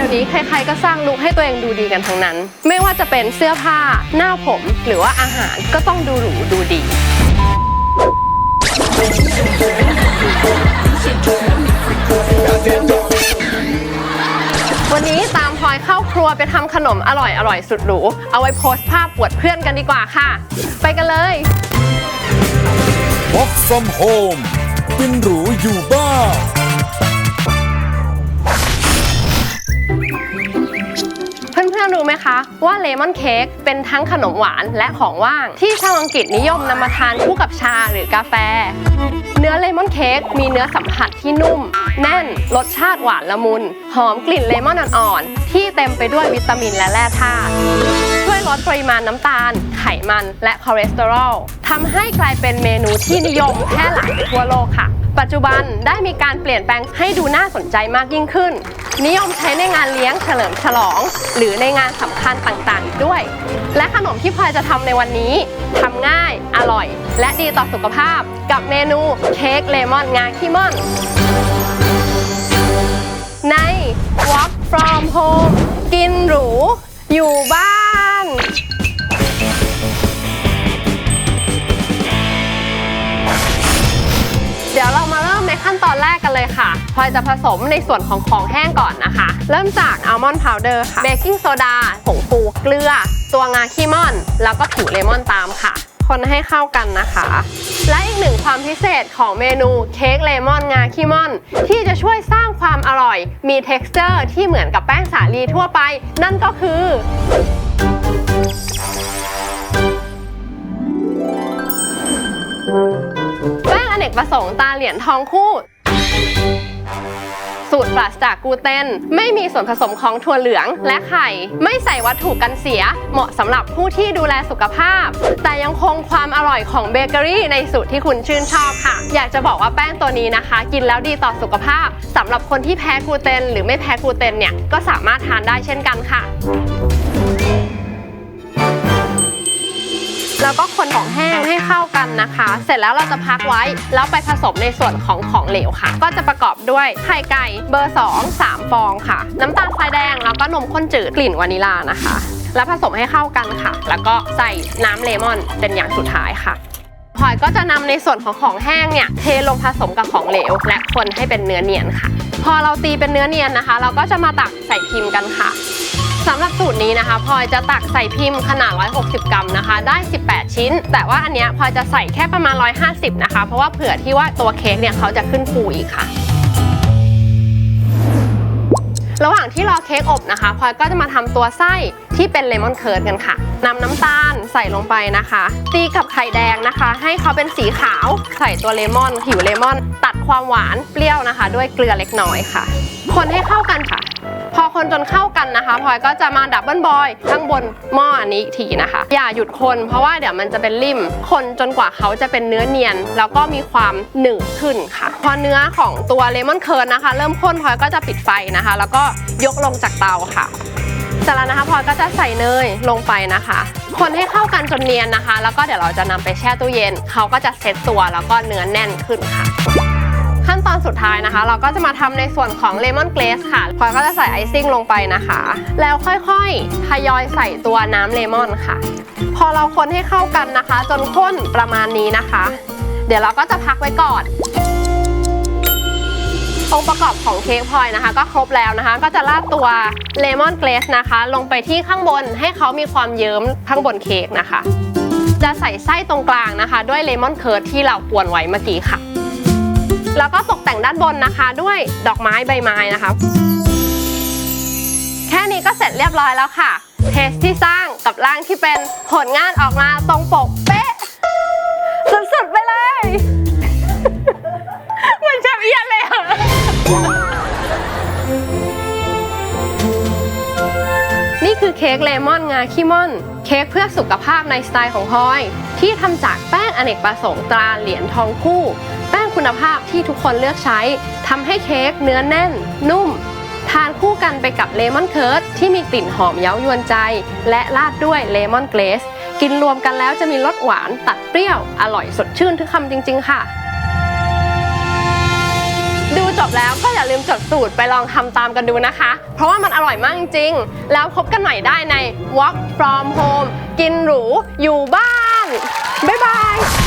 ดี๋ยวนี้ใครๆก็สร้างลุคให้ตัวเองดูดีกันทั้งนั้น ไม่ว่าจะเป็นเสื้อผ้า หน้าผม หรือว่าอาหารก็ต้องดูหรูดูดี วันนี้ตามพลอยเข้าครัวไปทำขนมอร่อยอร่อยสุดหรู เอาไว้โพสต์ภาพปวดเพื่อนกันดีกว่าค่ะ ไปกันเลย Work from home กินหรูอยู่บ้าน อนๆรู้ไหมคะ ว่าเลมอนเค้กเป็นทั้งขนมหวานและของว่าง ที่ชาวอังกฤษนิยมนำมาทานคู่กับชาหรือกาแฟ เนื้อเลมอนเค้กมีเนื้อสัมผัสที่นุ่ม แน่นรสชาติหวานละมุน หอมกลิ่นเลมอนอ่อนๆที่เต็มไปด้วยวิตามินและแร่ธาตุช่วยลดปริมาณน้ำตาล ไขมันและคอเลสเตอรอลทำให้กลายเป็นเมนูที่นิยมแพร่หลายทั่วโลกค่ะ ปัจจุบันได้มีการเปลี่ยนแปลงให้ดูน่าสนใจมากยิ่งขึ้น นิยมใช้ในงานเลี้ยงเฉลิมฉลอง หรือในงานสำคัญต่างๆ ด้วย และขนมที่พลอยจะทำในวันนี้ทำง่าย อร่อย และดีต่อสุขภาพ กับเมนูเค้กเลมอนงาขี้ม่อนใน Walk from home กินหรู อยู่บ้าน รกกันเลยค่ะพลอยจะผสมในส่วนของของแห้งก่อนนะคะ เริ่มจากอัลมอนด์พาวเดอร์ค่ะเบกกิ้งโซดาผงฟูเกลือ ตัวงาขี้ม่อน แล้วก็ผิวเลมอนตามค่ะ คนให้เข้ากันนะคะ และอีกหนึ่งความพิเศษของเมนูเค้กเลมอนงาขี้ม่อน ที่จะช่วยสร้างความอร่อย มี t e x t อร์ที่เหมือนกับแป้งสาลีทั่วไป นั่นก็คือแป้งอเนกประสงค์ตาเหรียญทองคู่ สูตรปราศจากกลูเตน ไม่มีส่วนผสมของถั่วเหลืองและไข่ ไม่ใส่วัตถุกันเสีย เหมาะสำหรับผู้ที่ดูแลสุขภาพ แต่ยังคงความอร่อยของเบเกอรี่ในสูตรที่คุณชื่นชอบค่ะ อยากจะบอกว่าแป้งตัวนี้นะคะ กินแล้วดีต่อสุขภาพสำหรับคนที่แพ้กลูเตน หรือไม่แพ้กลูเตนเนี่ยก็สามารถทานได้เช่นกันค่ะ แล้วก็คนของแห้งให้เข้ากันนะคะ เสร็จแล้วเราจะพักไว้แล้วไปผสมในส่วนของของเหลวค่ะ ก็จะประกอบด้วยไข่ไก่เบอร์ 2 3 ฟองค่ะ น้ำตาลทรายแดงแล้วก็นมข้นจืดกลิ่นวานิลานะคะ แล้วผสมให้เข้ากันค่ะ แล้วก็ใส่น้ำเลมอนเป็นอย่างสุดท้ายค่ะพลอยก็จะนำในส่วนของของแห้งเนี่ยเทลงผสมกับของเหลว และคนให้เป็นเนื้อเนียนค่ะ พอเราตีเป็นเนื้อเนียนนะคะ เราก็จะมาตักใส่พิมพ์กันค่ะ สำหรับสูตรนี้นะคะพลอยจะตักใส่พิมพ์ขนาด 160 กรัมนะคะ ได้ 18 ชิ้น แต่ว่าอันเนี้ยพลอยจะใส่แค่ประมาณ 150 นะคะ เพราะว่าเผื่อที่ว่าตัวเค้กเนี่ยเขาจะขึ้นฟูอีกค่ะ ระหว่างที่รอเค้กอบนะคะพลอยก็จะมาทำตัวไส้ที่เป็นเลมอนเคิร์ดกันค่ะนำน้ำตาลใส่ลงไปนะคะ ตีกับไข่แดงนะคะ ให้เขาเป็นสีขาว ใส่ตัวเลมอน ผิวเลมอน ตัดความหวานเปรี้ยวนะคะ ด้วยเกลือเล็กน้อยค่ะ คนให้เข้ากันค่ะ อคนจนเข้ากันนะคะพลอยก็จะมาดับเบิลบอยข้างบนหม้ออันนี้อีกทีนะคะ อย่าหยุดคนเพราะว่าเดี๋ยวมันจะเป็นริ่ม คนจนกว่าเขาจะเป็นเนื้อเนียน แล้วก็มีความหนึบขึ้นค่ะ พอเนื้อของตัวเลมอนเคิร์ดนะคะ เริ่มข้นพลอยก็จะปิดไฟนะคะ แล้วก็ยกลงจากเตาค่ะเสร็จแล้วนะคะพลอยก็จะใส่เนยลงไปนะคะ คนให้เข้ากันจนเนียนนะคะ แล้วก็เดี๋ยวเราจะนำไปแช่ตู้เย็น เขาก็จะเซ็ตตัวแล้วก็เนื้อแน่นขึ้นค่ะ ขั้นตอนสุดท้ายนะคะ เราก็จะมาทำในส่วนของเลมอนเกรสค่ะพลอยก็จะใส่ไอซิ่งลงไปนะคะ แล้วค่อยๆทยอยใส่ตัวน้ำเลมอนค่ะ พอเราคนให้เข้ากันนะคะ จนข้นประมาณนี้นะคะ เดี๋ยวเราก็จะพักไว้ก่อนองค์ประกอบของเค้กพลอยนะคะ ก็ครบแล้วนะคะ ก็จะราดตัวเลมอนเกรสนะคะ ลงไปที่ข้างบนให้เขามีความเยิ้มข้างบนเค้กนะคะ จะใส่ไส้ตรงกลางนะคะ ด้วยเลมอนเคิร์ดที่เรากวนไว้เมื่อกี้ค่ะ แล้วก็ตกแต่งด้านบนนะคะ ด้วยดอกไม้ใบไม้นะคะ แค่นี้ก็เสร็จเรียบร้อยแล้วค่ะเทสที่สร้างกับร่างที่เป็นผลงานออกมาตรงปกเป๊ะ สุดๆไปเลยเหมือนเชฟเอียนเลยอะนี่คือเค้กเลมอนงาขี้ม่อน เค้กเพื่อสุขภาพในสไตล์ของพลอย ที่ทำจากแป้งอเนกประสงค์ตราเหรียญทองคู่ แป้งคุณภาพที่ทุกคนเลือกใช้ ทำให้เค้กเนื้อแน่น นุ่ม ทานคู่กันไปกับเลมอนเคิร์ดที่มีกลิ่นหอมเย้ายวนใจ และราดด้วยเลมอนเกรส กินรวมกันแล้วจะมีรสหวานตัดเปรี้ยว อร่อยสดชื่นทุกคำจริง ๆ ค่ะ ดูจบแล้วก็อย่าลืมจดสูตรไปลองทำตามกันดูนะคะ เพราะว่ามันอร่อยมากจริงๆแล้วพบกันใหม่ได้ใน Walk from Home กินหรูอยู่บ้าน บ๊ายบาย